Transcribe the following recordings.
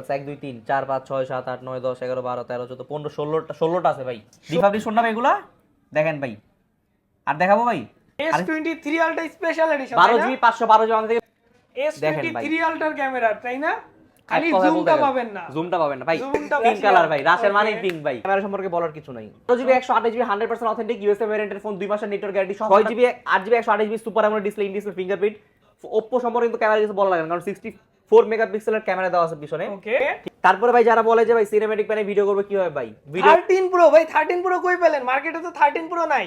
এক দুই তিন চার পাঁচ ছয় সাত আট নয় দশ এগারো বারো তেরো চোদ্দ পনেরো ষোলোটা ষোলোটা আছে ভাই। রিপাবলিক শুনলাম এগুলা? দেখেন ভাই। আর দেখাবো ভাই? S twenty three ultra special edition বারো জিবি পাঁচশো বারো জিবি আমাদের এস টোয়েন্টি থ্রি আলটার ক্যামেরা তাই না? খালি এক কথায় বলতে জুমটা পাবেন না। জুমটা পাবেন না। ভাই পিঙ্ক কালার ভাই রাশের মানে পিঙ্ক ভাই। ক্যামেরা সম্পর্কে বলার কিছু নাই। বারো জিবি একশো আঠাশ GB hundred percent authentic USA ভ্যারিয়েন্টের phone দুই মাসের নেটওয়ার্ক গ্যারান্টি ছয় জিবি আট জিবি একশো আঠাশ GB super AMOLED display in display fingerprint Oppo সম্পর্কে কিন্তু ক্যামেরা কিছু বলা লাগে না কারণ সিক্সটি ফোর মেগাপিক্সেলের ক্যামেরা দেওয়া আছে পিছনে। তারপরে ভাই যারা বলে যে ভাই সিনেমেটিক প্যানে ভিডিও করবে কি হবে ভাই থার্টিন প্রো ভাই থার্টিন প্রো কই পেলেন? মার্কেটে তো থার্টিন প্রো নাই।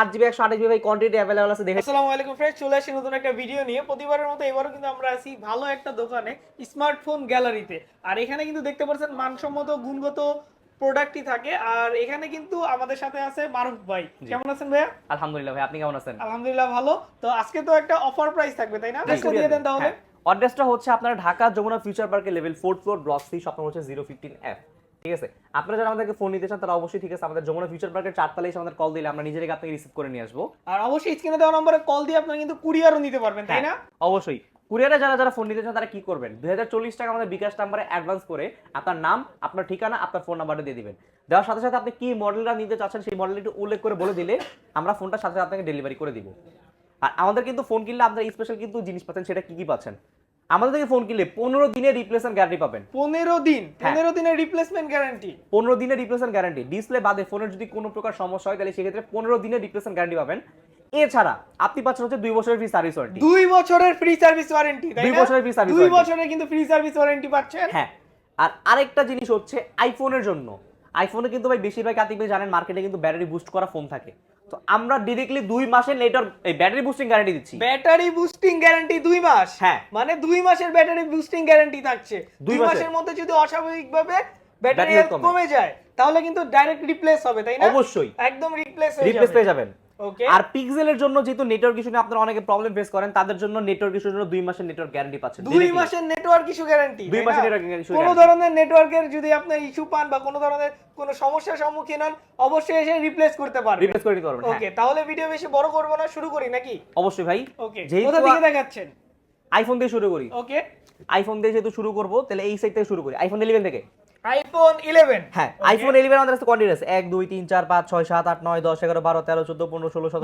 আট জিবি একশো আঠাশ ভাই কোয়ান্টিটি অ্যাভেলেবল আছে দেখে আসসালামু আলাইকুম ফ্রেন্ডস চলে আসি নতুন একটা ভিডিও নিয়ে। প্রতিবারের মতো এবারও কিন্তু আমরা আছি ভালো একটা দোকানে স্মার্টফোন গ্যালারিতে আর এখানে কিন্তু দেখতে পাচ্ছেন মানসম্মত গুণগত প্রোডাক্টই থাকে। আর এখানে কিন্তু আমাদের সাথে আছে মারুফ ভাই। কেমন আছেন ভাইয়া? আলহামদুলিল্লাহ ভাই আপনি কেমন আছেন? আলহামদুলিল্লাহ ভালো। তো আজকে তো একটা অফার প্রাইস থাকবে তাই না? দিয়ে দেন তাহলে? অ্যাড্রেসটা হচ্ছে আপনার ঢাকা যমুনা ফিউচার পার্কের level fourth floor block C shop হচ্ছে জিরো ফিফটিন এফ ঠিক আছে? আপনারা যারা আমাদেরকে ফোন নিতে চান তারা অবশ্যই ঠিক আছে আমাদের যমুনা ফিউচার পার্কের চারতলায় এসে আমাদের কল দিলে আমরা নিজেরাই আপনাকে রিসিভ করে নিয়ে আসব। আর অবশ্যই স্ক্রিনে দেওয়া নম্বরে কল দিয়ে আপনারা কিন্তু কুরিয়ারও নিতে পারবেন তাই না? অবশ্যই। কুরিয়ারে যারা যারা ফোন নিতে চান তারা কি করবেন? দুই হাজার চল্লিশ টাকা আমাদের বিকাশ নাম্বারে অ্যাডভান্স করে আপনার নাম আপনার ঠিকানা আপনার ফোন নাম্বারটা দিয়ে দিবেন। দেওয়ার সাথে সাথে আপনি কি মডেলটা নিতে চাচ্ছেন সেই মডেলটা একটু উল্লেখ করে বলে দিলে আমরা ফোনটা সাথে সাথে আপনাকে ডেলিভারি করে দিব। আর আমাদের কিন্তু ফোন কিনলে আপনার স্পেশাল কিন্তু জিনিস পাচ্ছেন সেটা কি কি পাচ্ছেন? আমাদের থেকে ফোন কিনলে পনেরো দিনের রিপ্লেসমেন্ট গ্যারান্টি পাবেন। পনেরো দিন হ্যাঁ। পনেরো দিনের রিপ্লেসমেন্ট গ্যারান্টি পনেরো দিনের রিপ্লেসমেন্ট গ্যারান্টি ডিসপ্লে বাদে ফোনের যদি কোনো প্রকার সমস্যা হয় তাহলে সেক্ষেত্রে পনেরো দিনের রিপ্লেসমেন্ট গ্যারান্টি পাবেন। এছাড়া আপনি পাচ্ছেন হচ্ছে দুই বছরের ফ্রি সার্ভিস ওয়ারেন্টি দুই বছরের ফ্রি সার্ভিস ওয়ারেন্টি দুই বছরের free service দুই বছরের কিন্তু ফ্রি সার্ভিস ওয়ারেন্টি পাচ্ছেন। হ্যাঁ। আর আরেকটা জিনিস হচ্ছে আইফোনের জন্য। আইফোনে কিন্তু ভাই বেশিরভাগ ভাই জানেন মার্কেটে কিন্তু ব্যাটারি বুস্ট করা ফোন থাকে। তো আমরা ডিরেক্টলি দুই মাসের নেটওয়ার্ক এই ব্যাটারি বুস্টিং গ্যারান্টি দিচ্ছি। ব্যাটারি বুস্টিং গ্যারান্টি দুই মাস? হ্যাঁ। মানে দুই মাসের ব্যাটারি বুস্টিং গ্যারান্টি থাকছে। দুই মাসের। মধ্যে যদি অস্বাভাবিকভাবে ব্যাটারি কমে। যায় তাহলে কিন্তু ডাইরেক্ট রিপ্লেস হবে তাই না? অবশ্যই। একদম রিপ্লেস রিপ্লেস পেয়ে যাবেন। আর পিক্সেলের জন্য যেহেতু নেটওয়ার্ক ইস্যু নিয়ে আপনারা অনেকে প্রবলেম ফেস করেন তাদের জন্য নেটওয়ার্ক ইস্যুর জন্য দুই মাসের নেটওয়ার্ক গ্যারান্টি পাচ্ছেন। দুই মাসের নেটওয়ার্ক ইস্যু গ্যারান্টি দুই মাসের network issue কোনো ধরনের নেটওয়ার্কের যদি আপনার ইস্যু পান বা কোনো ধরনের কোনো সমস্যার সম্মুখীন হন অবশ্যই এসে রিপ্লেস করতে পারবেন। রিপ্লেস করে দিতে পারবেন হ্যাঁ। ওকে তাহলে ভিডিও বেশি বড় করব না শুরু করি নাকি? অবশ্যই ভাই। ওকে কোথা থেকে দেখাচ্ছেন? আইফোন দিয়ে শুরু করি। ওকে আইফোন দিয়ে যেহেতু শুরু করব তাহলে এই সাইড থেকে শুরু করি। আইফোন ইলেভেন থেকে? আইফোন 11 হ্যাঁ আইফোন ইলেভেন আমাদের কাছে কোয়ান্টিটি আছে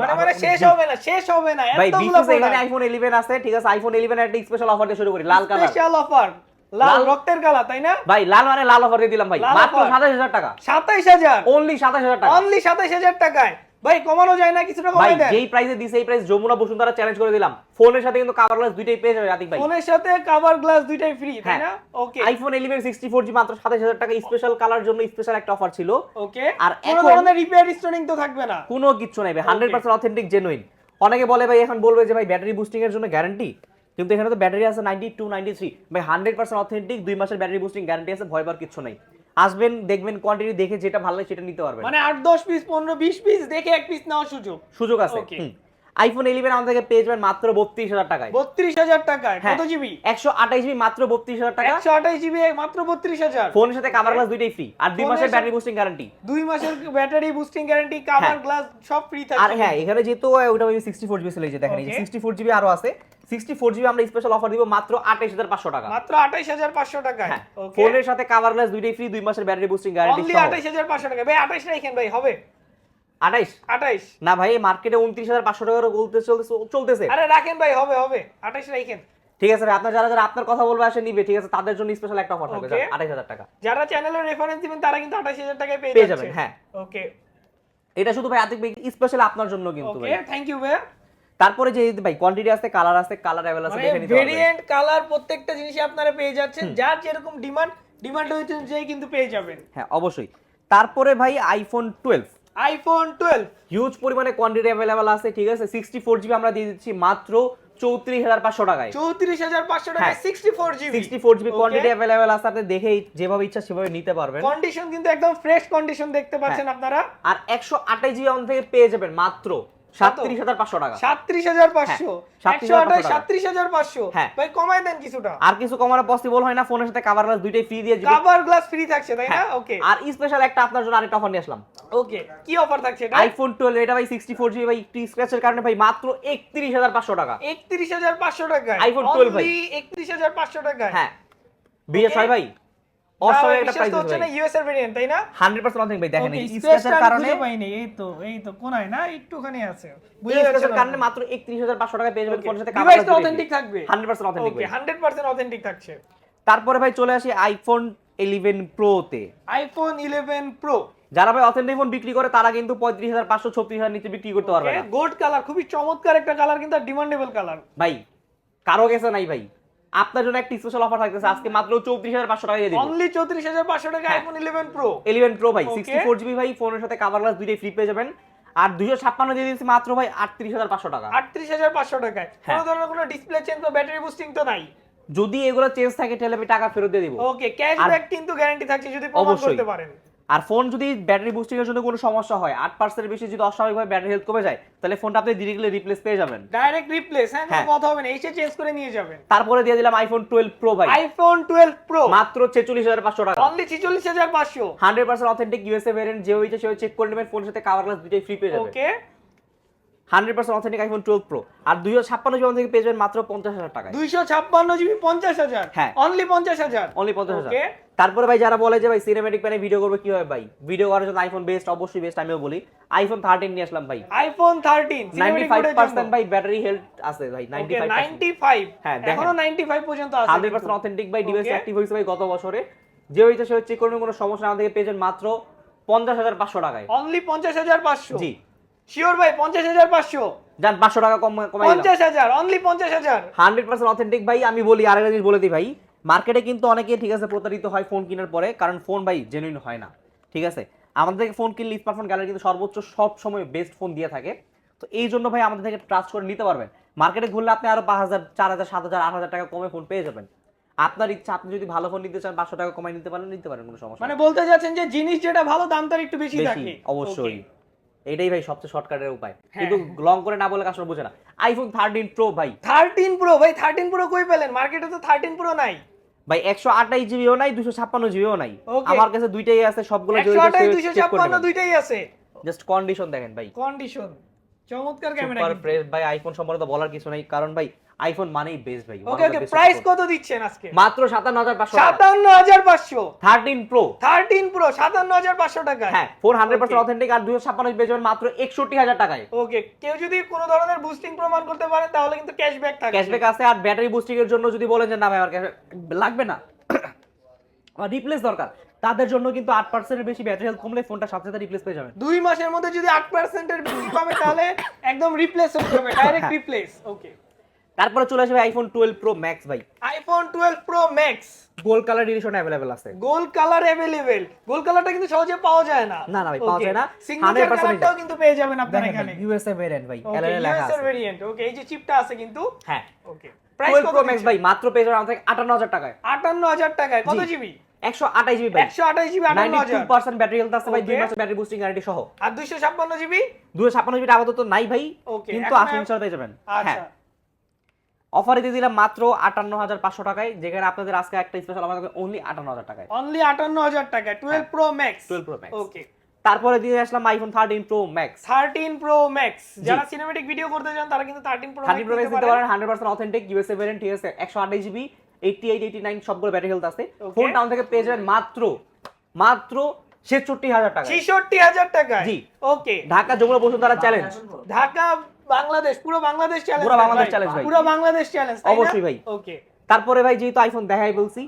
মানে মানে শেষ হবে না শেষ হবে না ভাই বিশেষ এখানে আইফোন ইলেভেন আছে ঠিক আছে? আইফোন ইলেভেন একটা স্পেশাল অফার দিয়ে শুরু করি লাল কালার। স্পেশাল অফার লাল রক্তের কালা তাই না? ভাই লাল মানে লাল অফার দিয়ে দিলাম ভাই। মাত্র offer। সাতাশ হাজার টাকা। সাতাইশ হাজার? অনলি সাতাশ হাজার টাকা। অনলি সাতাইশ হাজার টাকায়। ভাই কমানো যায় না কিছুটা কমাই দেন। যেই প্রাইসে দিছে এই প্রাইস যমুনা বসুন্ধরা চ্যালেঞ্জ করে দিলাম। ফোনের সাথে কিন্তু কাভার গ্লাস দুইটাই পেয়ে যাবে আতিক ভাই। ফোনের সাথে কভার গ্লাস দুইটাই ফ্রি তাই হ্যাঁ। না? Okay iPhone eleven sixty four G মাত্র সাতাশ হাজার টাকা স্পেশাল কালার জন্য স্পেশাল একটা অফার ছিল। ওকে আর কোনো ধরনের রিপেয়ার স্টোনিং তো থাকবে না। কোনো কিচ্ছু নাই ভাই হান্ড্রেড পার্সেন্ট অথেন্টিক জেনুইন অনেকে বলে ভাই এখন বলবে যে ভাই ব্যাটারি বুস্টিং এর জন্য গ্যারান্টি কিন্তু এখানে তো ব্যাটারি আছে নাইনটি টু নাইনটি থ্রি ভাই হান্ড্রেড পার্সেন্ট অথেন্টিক দুই মাসের ব্যাটারি বুস্টিং গ্যারান্টি আছে ভয় পাওয়ার কিচ্ছু নাই। আসবেন দেখবেন কোয়ান্টিটি দেখে যেটা ভালো লাগে সেটা নিতে পারবেন। মানে আট দশ পিস পনেরো বিশ পিস দেখে এক পিস নেওয়ার সুযোগ। সুযোগ আছে। আইফোন ইলেভেন আমাদের থেকে পেয়ে যাবেন মাত্র বত্রিশ হাজার টাকায়। বত্রিশ হাজার টাকায়? হ্যাঁ। কত জিবি একশো আঠাশ জিবি মাত্র বত্রিশ হাজার টাকা। একশো আঠাশ জিবি মাত্র বত্রিশ হাজার। ফোনের সাথে কাভার গ্লাস দুইটাই ফ্রি আর দুই মাসের ব্যাটারি বুস্টিং গ্যারান্টি দুই মাসের battery boosting guarantee cover. Glass সব ফ্রি থাকে আর হ্যাঁ এখানে যেহেতু ওটা আমি সিক্সটি ফোর জিবি চলে দেখেন এই Okay. সিক্সটি ফোর জিবি আরও আছে। সিক্সটি ফোর জিবি আমরা স্পেশাল অফার দিব মাত্র আঠাইশ হাজার পাঁচশো টাকা। মাত্র আঠাইশ হাজার পাঁচশো হ্যাঁ ফোনের সাথে কাভার গ্লাস দুইটাই ফ্রি দুই মাসের ব্যাটারি বুস্টিং গ্যারান্টি আঠাইশ হাজার পাঁচশো টাকা ভাই আঠাইশ রাখেন ভাই হবে? আঠাইশ? আঠাইশ। না ভাই মার্কেটে উনত্রিশ হাজার পাঁচশো টাকার বলতে চলতেছে চলতেছে। আরে রাখেন ভাই হবে হবে। আঠাইশ রাখেন ঠিক আছে ভাই আপনার যারা যারা আপনার কথা বলবে আসে নিবে ঠিক আছে? তাদের জন্য স্পেশাল একটা অফার থাকবে Okay. আঠাইশ হাজার টাকা। যারা চ্যানেলের রেফারেন্স দিবেন তারা কিন্তু আঠাইশ হাজার টাকায় পেয়ে পেয়ে যাবেন হ্যাঁ। ওকে এটা শুধু ভাই আতিক ভাই স্পেশাল আপনার জন্য কিন্তু ওকে থ্যাংক ইউ ভাই তারপরে যে ভাই কোয়ান্টিটি আছে কালার আছে কালার অ্যাভেলেবল আছে মানে দেখে নিতে পারবেন ভেরিয়েন্ট কালার প্রত্যেকটা জিনিসই আপনারা পেয়ে যাচ্ছেন। যার যেরকম ডিমান্ড ডিমান্ড অনুযায়ী কিন্তু পেয়ে যাবেন। হ্যাঁ অবশ্যই। তারপরে ভাই iPhone twelve iPhone twelve huge পরিমাণে কোয়ান্টিটি অ্যাভেলেবল আছে ঠিক আছে? সিক্সটি ফোর জিবি আমরা দিয়ে দিচ্ছি মাত্র চৌত্রিশ হাজার পাঁচশো টাকায়। চৌত্রিশ হাজার পাঁচশো টাকা হ্যাঁ। Sixty four GB sixty four GB quantity available আছে আপনি দেখেই যেভাবে ইচ্ছা সেভাবে নিতে পারবেন। কন্ডিশন কিন্তু একদম ফ্রেশ কন্ডিশন দেখতে পাচ্ছেন হ্যাঁ। আপনারা। আর একশো আঠাশ জিবি থেকে পেয়ে যাবেন মাত্র। সাতত্রিশ হাজার পাঁচশো টাকা। সাতত্রিশ হাজার পাঁচশো। হ্যাঁ, একশো আঠাশ সাতত্রিশ হাজার পাঁচশো হ্যাঁ। ভাই কমায় দেন কিছুটা। আর কিছু কমানো পসিবল হয় না ফোনের সাথে কাভার গ্লাস দুইটাই ফ্রি দিয়ে কাভার গ্লাস ফ্রি থাকছে তাই না? হ্যাঁ। ওকে আর স্পেশাল একটা আপনার জন্য আরেকটা অফার নিয়ে আসলাম। ওকে কি অফার থাকছে এটা? আইফোন টুয়েলভ এটা ভাই সিক্সটি ফোর জিবি ভাই একটু স্ক্র্যাচের কারণে ভাই মাত্র একত্রিশ হাজার পাঁচশো টাকা। একত্রিশ হাজার পাঁচশো টাকায়। iPhone 12 ভাই। একত্রিশ হাজার পাঁচশো টাকায়। হ্যাঁ। হয় ভাই। অসহায় একটা প্রাইস হচ্ছে না ইউএস এর ভেরিয়েন্ট তাই না? 100% অথেন্টিক ভাই দেখেন ওকে এই স্পেসটা স্ক্র্যাচের কারণে পাইনি এই তো এই তো কোনায় না একটুখানি আছে। এই বুঝে যাচ্ছে স্ক্র্যাচের কারণে মাত্র 31500 টাকায় পেয়ে যাবেন ফোনের সাথে ডিভাইসটা কাভার অথেন্টিক থাকবে। 100% অথেন্টিক ওকে 100% অথেন্টিক থাকছে। তারপরে ভাই চলে আসি আইফোন 11 প্রো তে আইফোন 11 প্রো যারা ভাই অথেন্টিক ফোন বিক্রি করে তারা কিন্তু 35500 36000 নিচে বিক্রি করতে পারবে না। গোল্ড কালার খুবই চমৎকার একটা কালার কিন্তু ডিমান্ডেবল কালার ভাই কারও গেছে নাই ভাই। আপনার জন্য একটা স্পেশাল অফার থাকতেছে। আজকে মাত্র 34500 টাকা দিয়ে দিব। অনলি 34500 টাকা হ্যাঁ। আইফোন 11 প্রো 11 প্রো ভাই Okay. 64 জিবি ভাই ফোনের সাথে কভার গ্লাস দুইটাই ফ্রি পেয়ে যাবেন। আর 256 দিয়ে দিচ্ছি মাত্র ভাই 38500 টাকা। 38500 টাকায় হ্যাঁ। কোনো ধরনের কোনো ডিসপ্লে চেঞ্জ বা ব্যাটারি বুস্টিং তো নাই। যদি এগুলো চেঞ্জ থাকে তাহলে আমি টাকা ফেরত দিয়ে দিব। ওকে ক্যাশব্যাক কিন্তু গ্যারান্টি থাকছে যদি প্রমাণ করতে পারেন। আর ফোন যদি ব্যাটারি বুস্টিংয়ের জন্য কোনো সমস্যা হয় আট পার্সেন্টের বেশি যদি অস্বাভাবিকভাবে ব্যাটারি হেলথ কমে যায় তাহলে ফোনটা আপনি ডিরেক্টলি রিপ্লেস পেয়ে যাবেন। ডাইরেক্ট রিপ্লেস হ্যাঁ কোনো হ্যাঁ। কথা হবে না এসে চেঞ্জ করে নিয়ে যাবেন। তারপরে দিয়ে দিলাম আইফোন টুয়েলভ প্রো ভাই। আইফোন 12 প্রো মাত্র ছেচল্লিশ হাজার পাঁচশো টাকা। Only 46500 hundred percent authentic USA variant যে হয়েছে সে চেক করে নেবেন ফোনের সাথে কাভার গ্লাস দুটোই ফ্রি পেয়ে যাবেন। Okay hundred percent authentic iPhone twelve pro আর দুইশো ছাপ্পান্ন জীবন থেকে পেয়ে যাবেন মাত্র পঞ্চাশ হাজার টাকায়। 256 জিবি 50000 হ্যাঁ। অনলি 50000 অনলি পঞ্চাশ হাজার। তারপরে ভাই যারা বলে যে ভাই সিনেমেটিক প্যানে ভিডিও করবে কি হবে ভাই? ভিডিও করার জন্য আইফোন বেস্ট অবশ্যই বেস্ট আমিও বলি। আইফোন থার্টিন নিয়ে আসলাম ভাই। আইফোন 13 নাইনটি ফাইভ পার্সেন্ট ভাই ব্যাটারি হেলথ আছে ভাই নাইনটি ওকে ফাইভ হ্যাঁ। এখনও 95 পর্যন্ত আছে। হান্ড্রেড পার্সেন্ট অথেন্টিক ভাই ডিভাইস অ্যাক্টিভ হয়েছে ভাই গত বছরে। যে হয়েছে সে করবেন কোনো সমস্যা না থেকে পেয়েছেন মাত্র পঞ্চাশ হাজার পাঁচশো টাকায়। অনলি 50500 জি। শিওর ভাই 50500 যান পাঁচশো। টাকা কম কমাই দিলাম। 50000 অনলি 50000 হান্ড্রেড পার্সেন্ট অথেন্টিক ভাই আমি বলি আরেকটা জিনিস বলে দিই ভাই। মার্কেটে কিন্তু অনেকে ঠিক আছে প্রতারিত হয় ফোন কেনার পরে কারণ ফোন ভাই জেনুইন হয় না। ঠিক আছে? আমাদের থেকে ফোন কিনলে স্মার্টফোন গ্যালারি কিন্তু সর্বোচ্চ সব সময় বেস্ট ফোন দিয়ে থাকে। তো এই জন্য ভাই আমাদের থেকে ট্রাস্ট করে নিতে পারবেন। মার্কেটে ঘুরলে আপনি আরও পাঁচ হাজার চার হাজার সাত হাজার আট হাজার টাকা কমে ফোন পেয়ে যাবেন। আপনার ইচ্ছা আপনি যদি ভালো ফোন নিতে চান পাঁচশো টাকা কমাই নিতে পারেন নিতে পারেন কোনো সমস্যা মানে বলতে যাচ্ছেন যে জিনিস যেটা ভালো দাম তার একটু বেশি থাকে। অবশ্যই। এটাই ভাই সবচেয়ে শর্টকাটের উপায়। হ্যাঁ। কিন্তু লং করে না বলে কাস্টমার বোঝে না। আইফোন থার্টিন প্রো ভাই। 13 প্রো ভাই 13 প্রো কই পেলেন? মার্কেটে তো 13 প্রো নাই। ভাই একশো আঠাইশ জিবিও নাই দুশো ছাপ্পান্ন জিবিও নাই। আমার কাছে দুইটাই আছে সবগুলো 128 256 দুইটাই আছে। জাস্ট কন্ডিশন দেখেন ভাই। কন্ডিশন চমৎকার ক্যামেরা ভাই আইফোন সম্পর্কে বলার কিছু নাই। কারণ ভাই আইফোন মানেই বেস্ট ভাই ওকে ওকে প্রাইস কত দিচ্ছেন আজকে? মাত্র সাতান্ন হাজার পাঁচশো? 57500 থার্টিন প্রো 13 প্রো 57500 টাকা। হ্যাঁ four hundred percent Okay. Authentic আর দুশো ছাপ্পান্ন পেয়ে যাবেন মাত্র একষট্টি হাজার টাকায়। ওকে কেউ যদি কোনো ধরনের বুস্টিং প্রমাণ করতে পারে তাহলে কিন্তু ক্যাশব্যাক থাকবে। ক্যাশব্যাক আছে আর ব্যাটারি বুস্টিং এর জন্য যদি বলেন যে না ভাই আমার লাগবে না। রিপ্লেস দরকার। তাদের জন্য কিন্তু আট পার্সেন্টের বেশি ব্যাটারি হেলথ কমলে ফোনটা সাথে সাথে রিপ্লেস পেয়ে যাবেন। দুই মাসের মধ্যে যদি 8% এর বেশি পাবে তাহলে একদম রিপ্লেস হয়ে যাবে ডাইরেক্ট। রিপ্লেস ওকে তারপরে চলে আসবে আইফোন টুয়েলভ প্রো ম্যাক্স ভাই। IPhone twelve pro max gold colour edition available আছে। গোল্ড কালার অ্যাভেলেবেল গোল্ড কালারটা কিন্তু সহজে পাওয়া যায় না। না না ভাই পাওয়া যায় না। সিগনেচার কালারটাও কিন্তু পেয়ে যাবেন আপনারা এখানে। ইউএসএ ভেরিয়েন্ট ভাই এলএল লেখা আছে। ইউএসএ ভেরিয়েন্ট ওকে এই যে চিপটা আছে কিন্তু। হ্যাঁ। ওকে প্রাইস কত ম্যাক্স ভাই মাত্র পেয়ে যাবেন আমাদের 58000 টাকায়। 58000 টাকায়। কত জিবি একশো আঠাশ জিবি একশো আঠাশ জিবি পার্সেন্ট ব্যাটারি হেলথ আছে ভাই দুই মাসের ব্যাটারি বুস্টিং গ্যারান্টি সহ। আর দুইশো ছাপ্পান্ন জিবি দুশো ছাপ্পান্ন জিবি আপাতত নাই ভাই। কিন্তু আসুন ইনশাল যাবেন। আচ্ছা। হ্যাঁ। অফারে দিয়ে দিলাম মাত্র 58500 টাকায় যেখানে আপনাদের আজকে একটা স্পেশাল অফার থাকবে অনলি 58000 টাকায়। অনলি 58000 টাকা 12 pro max 12 Pro Max। Okay তারপরে দিয়ে আসলাম iPhone 13 pro max 13 pro max যারা সিনেমেটিক ভিডিও করতে চান তারা কিন্তু 13 প্রো 13 প্রো ম্যাক্স নিতে পারেন। 100% অথেন্টিক ইউএসএ ভেরিয়েন্ট ঠিক আছে 128 জিবি 88 89 সবগুলো ব্যাটারি হেলথ আছে। ফোন টাউন থেকে পেয়ে যাবেন মাত্র মাত্র 66000 টাকা 66000 টাকায়? জি। ওকে ঢাকা যমুনা বসুন্ধরা চ্যালেঞ্জ ঢাকা বাংলাদেশ পুরো বাংলাদেশ চ্যালেঞ্জ পুরো বাংলাদেশ challenge ভাই। পুরো বাংলাদেশ চ্যালেঞ্জ অবশ্যই ভাই। ওকে তারপরে ভাই যেহেতু আইফোন দেখাই বলছি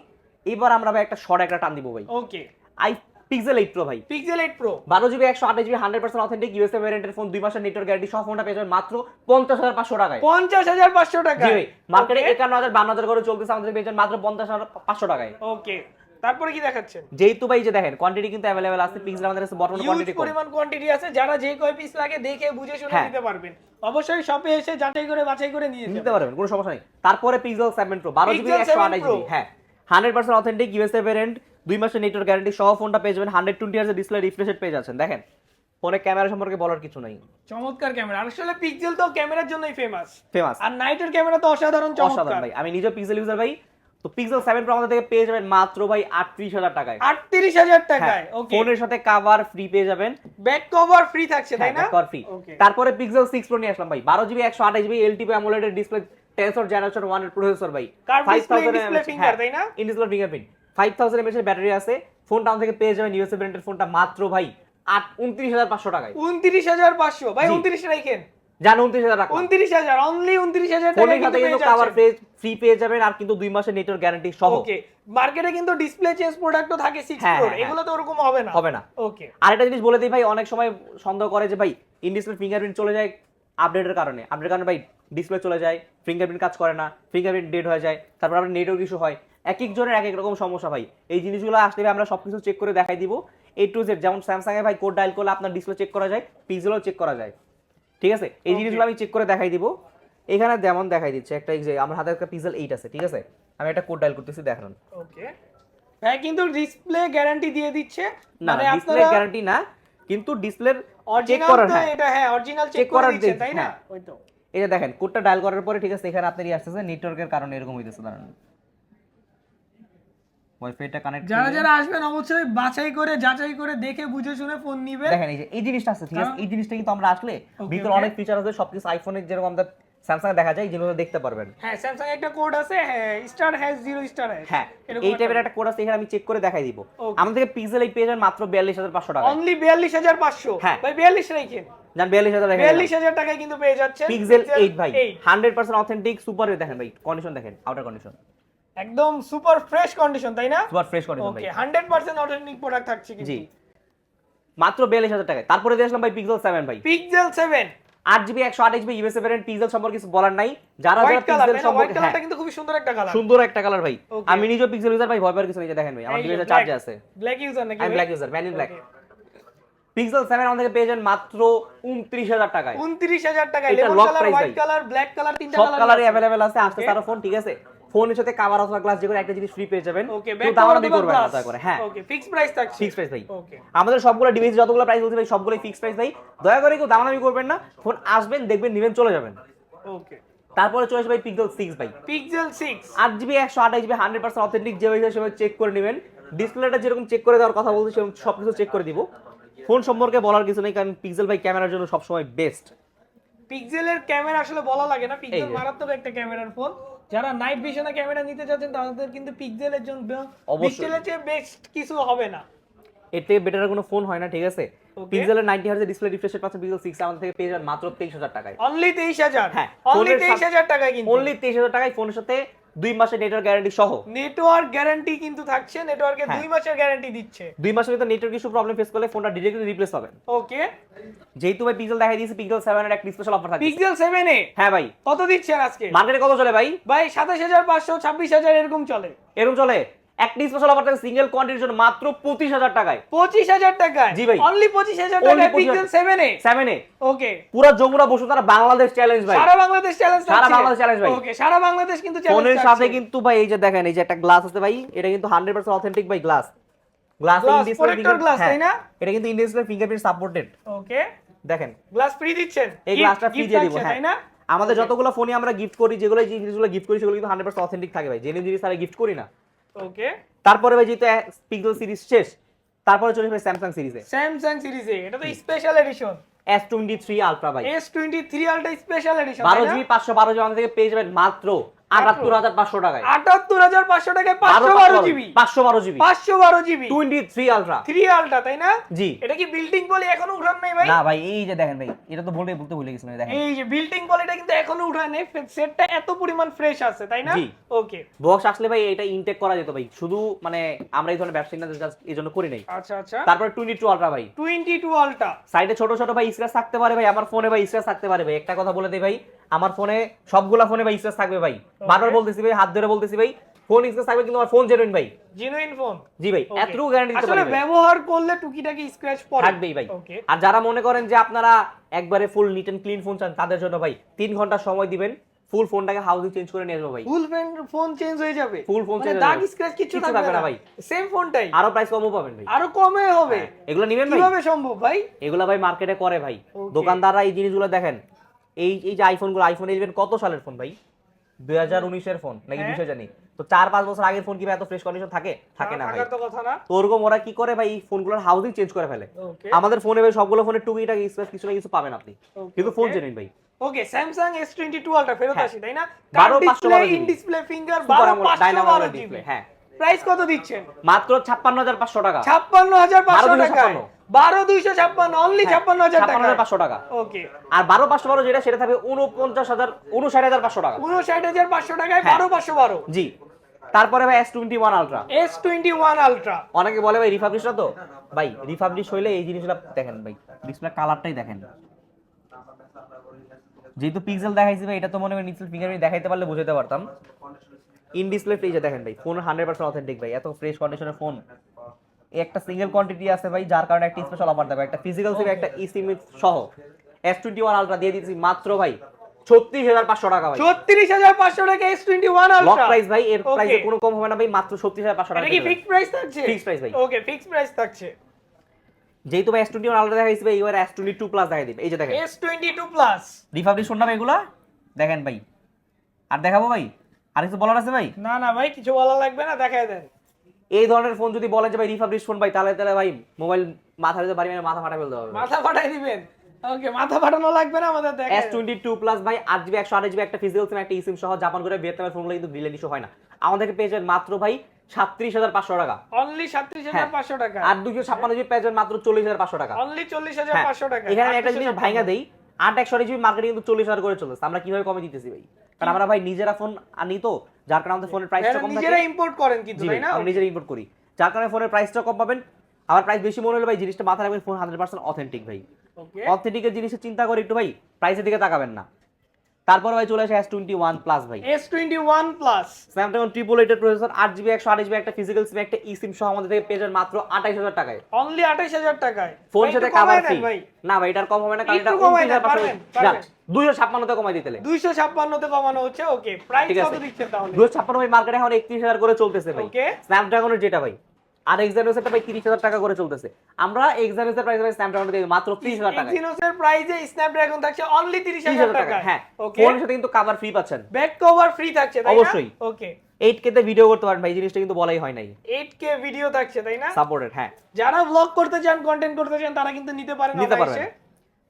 এবার আমরা ভাই একটা শর্ট একটা টান দিব ভাই। ওকে আই পিক্সেল 8 প্রো ভাই। পিক্সেল 8 প্রো বারো জিবি একশো আঠাশ GB hundred percent authentic USA ভ্যারিয়েন্টের phone দুই মাসের নেটওয়ার্ক গ্যারান্টি সহ ফোনটা পেয়ে যাবেন মাত্র পঞ্চাশ হাজার পাঁচশো টাকায়। 50500 টাকা জি মার্কেটে একান্ন হাজার বান্ন হাজার করে চলতেছে আমাদের পেয়ে যাবেন মাত্র পঞ্চাশ হাজার পাঁচশো টাকায়। ওকে তারপরে কি দেখাচ্ছেন? যেহেতু ভাই যে দেখেন কোয়ান্টিটি কিন্তু অ্যাভেলেবেল আছে পিক্সেল আমাদের কাছে বর্তমানে কোয়ান্টিটি পরিমাণ কোয়ান্টিটি আছে যারা যে কয় পিস লাগে দেখে বুঝে শুনে হ্যাঁ। নিতে পারবেন। অবশ্যই শপে এসে যাচাই করে বাছাই করে নিয়ে নিতে পারবেন কোনো সমস্যা নেই। তারপরে পিক্সেল সেভেন প্রো বারো জিবি Pixel একশো 7 আঠাশ Pro। জিবি হ্যাঁ। Hundred percent authentic USA variant দুই মাসের নেটওয়ার্ক গ্যারান্টি সহ ফোনটা পেয়ে যাবেন হান্ড্রেড টোয়েন্টি হার্সের ডিসপ্লে রিফ্রেশেড পেয়ে যাচ্ছেন। দেখেন ফোনে ক্যামেরা সম্পর্কে বলার কিছু নাই। চমৎকার ক্যামেরা আসলে পিক্সেল তো ক্যামেরার জন্যই ফেমাস ফেমাস আর নাইটের ক্যামেরা তো অসাধারণ চমৎকার। ভাই। আমি নিজে পিক্সেল ইউজার ভাই। তো পিক্সেল সেভেন প্রো আমাদের থেকে পেয়ে যাবেন মাত্র ভাই আটত্রিশ হাজার টাকায়। 38000 টাকায় ওকে হ্যাঁ, ফোনের সাথে কাভার ফ্রি পেয়ে যাবেন। ব্যাক কভার ফ্রি থাকছে তাই না? কর ফ্রি তারপরে পিক্সেল সিক্স প্রো নিয়ে আসলাম ভাই। বারো জিবি একশো আঠাশ জিবি এলটিপি অ্যামোলেডের ডিসপ্লে টেনসর জেনারেশন ওয়ানের প্রসেসর ভাই। Curved display, display হ্যাঁ, তাই না? In display fingerprint five thousand mAh এর ব্যাটারি আছে। ফোন টাউন থেকে পেয়ে যাবেন ইউএসএ ব্র্যান্ডের ফোনটা মাত্র ভাই আট উনত্রিশ হাজার পাঁচশো টাকায়। উনত্রিশ হাজার পাঁচশো। ভাই জি। উনত্রিশ রাখেন জান উনত্রিশ হাজার টাকা। উনত্রিশ হাজার অনলি উনত্রিশ হাজার টাকা ফোনের সাথে কিন্তু কাভার ফ্রি পেয়ে যাবেন আর কিন্তু দুই মাসের নেটওয়ার্ক গ্যারান্টি সহ। ওকে মার্কেটে কিন্তু ডিসপ্লে চেঞ্জ প্রোডাক্টও থাকে সিক্স হ্যাঁ, প্রোর হ্যাঁ, এগুলো তো ওরকম হবে না। হবে না। ওকে আরেকটা জিনিস বলে দিই ভাই অনেক সময় সন্দেহ করে যে ভাই ফিঙ্গারপ্রিন্ট চলে যায় আপডেটের কারণে। আপডেটের কারণে ভাই ডিসপ্লে চলে যায় ফিঙ্গারপ্রিন্ট কাজ করে না ফিঙ্গারপ্রিন্ট ডেড হয়ে যায় তারপর আপনার নেটওয়ার্ক ইস্যু হয়। এক এক জনের এক এক রকম সমস্যা ভাই। এই জিনিসগুলো আসলে আমরা সবকিছু চেক করে দেখাই দিব এ টু জেড যেমন স্যামসাং এ ভাই কোড ডায়াল করলে আপনার ডিসপ্লে চেক করা যায় পিক্সেলও চেক করা যায়। ঠিক আছে? এই জিনিসগুলো আমি চেক করে দেখাই দিব। এখানে যেমন দেখাই দিচ্ছে একটা আমার হাতে একটা পিক্সেল এইট আছে ঠিক আছে? আমি একটা কোড ডায়াল করতেছি দেখান। ওকে হ্যাঁ কিন্তু ডিসপ্লে গ্যারান্টি দিয়ে দিচ্ছে। না মানে ডিসপ্লে গ্যারান্টি না কিন্তু ডিসপ্লের চেক করার হ্যাঁ। এটা হ্যাঁ অরিজিনাল চেক করে করার দিচ্ছে তাই না? হ্যাঁ। ওই তো। যে দেখেন কোডটা ডায়াল করার পরে ঠিক আছে এখানে আপনার আসতেছে নেটওয়ার্কের কারণে এরকম হইতেছে দাঁড়ান ওয়াইফাইটা কানেক্ট যারা যারা আসবেন অবশ্যই বাছাই করে যাচাই করে দেখে বুঝে শুনে ফোন নিবে। দেখেন এই যে এই জিনিসটা আছে ঠিক আছে? এই জিনিসটা কিন্তু আমরা আসলে ভিতরে অনেক ফিচার আছে সবকিছু আইফোনের যেরকম আমাদের স্যামসাং দেখা যায় যেগুলো দেখতে পারবেন। হ্যাঁ স্যামসাং একটা কোড আছে হ্যাঁ স্টার হ্যাশ জিরো স্টার হ্যাঁ এই টাইপের একটা কোড আছে এখানে আমি চেক করে দেখাই দিব। পিক্সেল এই যান মাত্র বিয়াল্লিশ হাজার পাঁচশো টাকা অনলি বিয়াল্লিশ হাজার পাঁচশো? হ্যাঁ। ভাই রাখেন জান টাকায় কিন্তু পেয়ে যাচ্ছেন। পিক্সেল ভাই। 8 হান্ড্রেড পার্সেন্ট অথেন্টিক সুপার দেখেন ভাই। কন্ডিশন দেখেন আউটার কন্ডিশন একদম সুপার ফ্রেশ কন্ডিশন তাই না? Super fresh condition okay hundred percent authentic product থাকছে জি। কিন্তু মাত্র বিয়াল্লিশ হাজার টাকায়। তারপরে দিয়ে আসলাম ভাই পিক্সেল সেভেন ভাই। পিক্সেল সেভেন আট জিবি একশো আট এইচবি ইউএসএ ভ্যারিয়েন্ট পিক্সেল সম্পর্কে কিছু বলার নাই। যারা যারা পিক্সেল সম্পর্কে হ্যাঁ, কিন্তু খুবই সুন্দর একটা কালার সুন্দর একটা কালার ভাই। আমি নিজেও পিক্সেল ইউজার ভাই ভয় পাওয়ার কিছু নেই। দেখেন ভাই আমার ডিভাইসে চার্জ আছে। ব্ল্যাক ইউজার নাকি আমি black user man in black pixel seven আমাদের পেয়ে যান মাত্র উনত্রিশ হাজার টাকায়। উনত্রিশ হাজার টাকা lemon colour white colour black colour তিনটা কালার সব কালার কালারই অ্যাভেলেবেল আছে Okay. তার ফোন ঠিক আছে? ফোনের সাথে কাভার অথবা গ্লাস যে কোনো একটা জিনিস ফ্রি পেয়ে যাবেন। ওকে ব্যাক দামাদামি করবেন না করে হ্যাঁ। ওকে ফিক্স প্রাইস থাকছে। ফিক্স প্রাইস ভাই ওকে আমাদের সবগুলো ডিভাইস যতগুলো প্রাইস বলছি ভাই সবগুলোই ফিক্স প্রাইস ভাই দয়া করে কেউ দামাদামি করবেন না। ফোন আসবেন দেখবেন নিবেন চলে যাবেন। ওকে তারপরে চলে ভাই পিক্সেল সিক্স ভাই। পিক্সেল 6 আট জিবি একশো আঠাশ জিবি হান্ড্রেড পার্সেন্ট অথেন্টিক যে হয়েছে সেভাবে চেক করে নেবেন। ডিসপ্লেটা যেরকম চেক করে দেওয়ার কথা বলছি সেরকম সব কিছু চেক করে দিব। ফোন সম্পর্কে বলার কিছু নেই কারণ পিক্সেল ভাই ক্যামেরার জন্য সবসময় বেস্ট পিক্সেলের ক্যামেরা আসলে বলা লাগে না। পিক্সেল মারাত্মক একটা ক্যামেরার ফোন যারা নাইট ভিশনে ক্যামেরা নিতে চাচ্ছেন তাদের কিন্তু পিক্সেলের জন্য অবশ্যই। পিক্সেলের চেয়ে বেস্ট কিছু হবে না। এতে বেটার কোনো ফোন হয় না ঠিক আছে. পিক্সেলের নাইনটি হার্জের ডিসপ্লে রিফ্রেশ রেট পাচ্ছেন পিক্সেল 6 আমাদের থেকে পেয়ে যাবেন মাত্র তেইশ হাজার টাকায়। অনলি 23000 হ্যাঁ, অনলি ফোনের সাথে- 23000 টাকায় কিন্তু। অনলি তেইশ হাজার টাকায় ফোনের সাথে দুই মাসের নেটওয়ার্ক গ্যারান্টি সহ? নেটওয়ার্ক গ্যারান্টি কিন্তু থাকছে নেটওয়ার্কে হ্যাঁ। দুই মাসের গ্যারান্টি দিচ্ছে। দুই মাসের ভিতরে নেটওয়ার্ক ইস্যু প্রবলেম ফেস করলে ফোনটা ডিরেক্টলি রিপ্লেস পাবেন ওকে যেহেতু ভাই পিক্সেল দেখাই দিয়েছি পিক্সেল সেভেন এর একটা স্পেশাল অফার থাকছে। পিক্সেল 7 এ? হ্যাঁ ভাই। কত দিচ্ছেন আজকে? মার্কেটে কত চলে ভাই? ভাই 27500 26000 এরকম চলে। এরকম চলে? একটা স্পেশাল অফার থাকে সিঙ্গেল কোয়ান্টিটির জন্য মাত্র পঁচিশ হাজার টাকায়। পঁচিশ হাজার টাকায়? জি ভাই। অনলি পঁচিশ হাজার Only টাকায় পিক্সেল এ? এ। ওকে পুরো বসু তারা বাংলাদেশ চ্যালেঞ্জ ভাই। সারা বাংলাদেশ চ্যালেঞ্জ সারা বাংলাদেশ challenge ভাই। ওকে সারা বাংলাদেশ কিন্তু ফোনের সাথে কিন্তু ভাই এই যে দেখেন এই যে একটা গ্লাস আছে ভাই এটা কিন্তু হান্ড্রেড পার্সেন্ট অথেন্টিক ভাই গ্লাস গ্লাস glass, তাই না? এটা কিন্তু ফিঙ্গারপ্রিন্ট সাপোর্টেড ওকে দেখেন। গ্লাস ফ্রি দিচ্ছেন। এই গ্লাসটা ফ্রি দিয়ে দিব হ্যাঁ। তাই না? আমাদের যতগুলো ফোনে আমরা গিফট করি যেগুলো যে জিনিসগুলো গিফট করি সেগুলো কিন্তু হান্ড্রেড পার্সেন্ট অথেন্টিক থাকে ভাই। জেনে জিনিস তারা গিফট করি না। ওকে তারপরে ভাই যেহেতু পিক্সেল সিরিজ শেষ তারপরে চলে যাবে স্যামসাং সিরিজে স্যামসাং সিরিজে এটা তো special edition S twenty three ultra ভাই S twenty three ultra special edition বারো জিবি পাঁচশো বারো জিবি আমাদের থেকে পেয়ে যাবেন মাত্র আটাত্তর হাজার পাঁচশো টাকায়। আটাত্তর হাজার পাঁচশো টাকায় পাঁচশো বারো জিবি। পাঁচশো বারো জিবি। পাঁচশো বারো GB. Twenty three ultra three ultra তাই না? জি। এটা কি বিল্ডিং বলি এখনও উঠান নাই ভাই? না ভাই এই যে দেখেন ভাই এটা তো বলতে বলতে ভুলে গেছিলাম দেখেন। এই যে বিল্ডিং বলিটা কিন্তু এখনও উঠায় নাই। সেটটা এত পরিমাণ ফ্রেশ আছে তাই না? ওকে বক্স আসলে ভাই এটা ইনটেক করা যেত ভাই শুধু মানে আমরা এই ধরনের ব্যবসায়ী না জাস্ট এই জন্য করি নাই। আচ্ছা আচ্ছা। তারপরে টোয়েন্টি টু আলট্রা ভাই টোয়েন্টি টু সাইডে ছোট ছোট ভাই স্ক্র্যাচ থাকতে পারে ভাই আমার ফোনে ভাই স্ক্র্যাচ থাকতে পারে ভাই একটা কথা বলে দিই ভাই আমার ফোনে সবগুলা ফোনে ভাই স্ক্র্যাচ থাকবে ভাই। বারবার বলতেছি ভাই হাত ধরে বলতেছি ভাই ফোন স্ক্র্যাচ থাকবে কিন্তু আমার ফোন জেনুইন ভাই। জেনুইন ফোন জি ভাই. এতটুকু গ্যারান্টি দিতে পারি ভাই। ব্যবহার করলে টুকিটাকি স্ক্র্যাচ পড়ে। থাকবেই ভাই। আর যারা মনে করেন যে আপনারা একবারে full neat and clean phone চান তাদের জন্য ভাই তিন ঘণ্টা সময় দিবেন ফুল ফোনটাকে হাউজিং চেঞ্জ করে নিয়ে আসব ভাই। ফুল ফোন চেঞ্জ হয়ে যাবে। ফুল ফোন চেঞ্জ দাগ স্ক্র্যাচ কিছু থাকবে না। ভাই। সেম ফোনটাই আরও প্রাইস কমও পাবেন ভাই। আরও কমে হবে। এগুলো নিবেন ভাই। কীভাবে সম্ভব ভাই? এগুলো ভাই মার্কেটে করে ভাই। দোকানদাররা এই জিনিসগুলো দেখেন এই এই যে আইফোনগুলো আইফোন ইলেভেন কত সালের ফোন ভাই? দুই হাজার উনিশের ফোন নাকি হ্যাঁ। বিশে জানি তো চার পাঁচ বছর আগের ফোন কি এত ফ্রেশ কন্ডিশন থাকে? থাকে না ভাই? তো ওরকম ওরা কি করে ভাই ফোনগুলোর হাউজিং চেঞ্জ করে ফেলে। আমাদের ফোনে ভাই সবগুলো ফোনে টুকিটাকি স্পেস কিছু না কিছু পাবেন আপনি। কিন্তু ফোন. জেনুইন ভাই। Okay Samsung S twenty two ultra ফেরত হ্যাঁ। আসি তাই না? 12 ইন ডিসপ্লে ফিঙ্গার বারো পাঁচশো বারো AMOLED হ্যাঁ। প্রাইস কত দিচ্ছেন? মাত্র ছাপ্পান্ন হাজার পাঁচশো টাকা। ছাপ্পান্ন হাজার পাঁচশো 12,256 টাকায়। বারো দুইশো ছাপ্পান্ন অনলি ছাপ্পান্ন হাজার টাকা। পাঁচশো টাকা। ওকে। আর বারো পাঁচশো বারো যেটা সেটা থাকবে উনপঞ্চাশ হাজার উনষাট হাজার পাঁচশো টাকা। উনষাট হাজার পাঁচশো টাকায় হ্যাঁ। বারো পাঁচশো বারো। জি। তারপরে ভাই S twenty one ultra S twenty one ultra অনেকে বলে ভাই রিফাবলিশ না তো? ভাই রিফাবলিশ হইলে এই জিনিসটা দেখেন ভাই ডিসপ্লে কালারটাই দেখেন। যেহেতু পিক্সেল দেখাইছি ভাই এটা তো মনে হয় নিচের ফিঙ্গারপ্রিন্ট দেখাইতে পারলে বুঝাতে পারতাম। ইন ডিসপ্লে ফ্রিজে দেখেন ভাই ফোন হান্ড্রেড পার্সেন্ট অথেন্টিক ভাই এত ফ্রেশ কন্ডিশনের ফোন একটা সিঙ্গেল কোয়ান্টিটি আছে ভাই যার কারণে একটা স্পেশাল অফার দেবে। একটা ফিজিক্যাল সিম একটা ই সিম সহ। এস টোয়েন্টি ওয়ান আলট্রা দিয়ে দিচ্ছি মাত্র ভাই ছত্রিশ হাজার পাঁচশো টাকা ভাই। ছত্রিশ হাজার পাঁচশো টাকা S twenty one lock price ভাই এর. প্রাইসে কোনো কম হবে না ভাই মাত্র ছত্রিশ হাজার পাঁচশো টাকা এটা কি ফিক্সড প্রাইস থাকছে? Fixed price ভাই। ওকে ফিক্সড প্রাইস থাকছে। যেহেতু ভাই এস টোয়েন্টি ওয়ান আলট্রা দেখাইছি ভাই এবার এস টোয়েন্টি টু প্লাস দেখাই দিবে। এই যে দেখেন। S twenty two plus refurbish phone না ভাই এগুলা? দেখেন ভাই। আর দেখাবো ভাই? আর কিছু বলার আছে ভাই? না না ভাই কিছু বলা লাগবে না দেখায় দেন। এই ধরনের ফোন যদি বলেন যে ভাই রিফাবলিশ ফোন ভাই তাহলে তাহলে ভাই মোবাইল মাথা দিতে পারি মাথা ফাটা ফেলতে হবে। মাথা ফাটাই দিবেন। ওকে মাথা ফাটানো লাগবে না আমাদের দেখেন এস টোয়েন্টি টু প্লাস ভাই আট জিবি একশো আট জিবি একটা ফিজিক্যাল সিম একটা ইসিম সহ জাপান করে ভিয়েতনামের ফোনগুলো কিন্তু ডিলেট ইস্যু হয় না। আমাদেরকে পেয়ে যাবেন মাত্র ভাই সাতত্রিশ হাজার পাঁচশো টাকা। অনলি সাতত্রিশ হাজার হ্যাঁ। পাঁচশো টাকা। আর দুশো ছাপ্পান্ন জিবি পেয়ে যাবেন মাত্র চল্লিশ হাজার পাঁচশো টাকা। অনলি চল্লিশ হাজার হ্যাঁ, পাঁচশো টাকা। এখানে একটা জিনিস ভাঙা দেই। আট একশো জিবি মার্কেটে কিন্তু চল্লিশ হাজার করে চলেছে। আমরা কীভাবে কমে দিতেছি ভাই? কারণ আমরা ভাই নিজেরা ফোন আনি তো যার কারণে আমাদের ফোনের প্রাইসটা এরা কম নিজেরা ইম্পোর্ট করেন কিন্তু তাই না? আমরা নিজেরা ইম্পোর্ট করি। যার কারণে ফোনের প্রাইসটা কম পাবেন। আমার প্রাইস বেশি মনে হলে ভাই জিনিসটা মাথায় রাখবেন ফোন হান্ড্রেড পার্সেন্ট অথেন্টিক ভাই। অথেন্টিকের জিনিসের চিন্তা করে একটু ভাই প্রাইসের দিকে তাকাবেন না। তারপরে ভাই চলে আসে এস টোয়েন্টি ওয়ান প্লাস ভাই। S twenty one plus Snapdragon triple এইটের প্রসেসর আট জিবি একশো আট জিবি একটা ফিজিক্যাল সিম একটা সিম সহ আমাদের থেকে পেয়ে যাবেন মাত্র আঠাইশ হাজার টাকায়। অনলি আঠাইশ হাজার টাকায়। ফোন সাথে কাভার ফ্রি না ভাই এটার কম হবে না কারণ এটা একটু কমায় দেন, 29,500 পারবেন, পারবেন। দুইশো ছাপ্পান্নতে কমাই দিতে দুইশো ছাপ্পান্নতে কমানো হচ্ছে ওকে। প্রাইস কত দিচ্ছেন তাহলে? দুশো ছাপ্পান্ন ভাই মার্কেটে এখন একত্রিশ হাজার করে চলতেছে ভাই. স্ন্যাপড্রাগনের যেটা ভাই। আর এক্সানোসেরটা ভাই তিরিশ হাজার টাকা করে চলতেছে। আমরা এক্সানোসের প্রাইস ভাই স্ন্যাপড্রাগন দিয়ে মাত্র ত্রিশ হাজার টাকা এক্সিনোসের প্রাইসে স্ন্যাপড্রাগন থাকছে অনলি তিরিশ হাজার টাকা হ্যাঁ। ওকে ফোনের সাথে কিন্তু কাভার ফ্রি পাচ্ছেন। ব্যাক কভার ফ্রি থাকছে তাই না? অবশ্যই। ওকে এইট কে তে ভিডিও করতে পারেন ভাই জিনিসটা কিন্তু বলাই হয় নাই। 8K ভিডিও থাকছে তাই না? সাপোর্টেড হ্যাঁ। যারা ব্লগ করতে চান কন্টেন্ট করতে চান তারা কিন্তু নিতে পারেন নিতে পারবেন।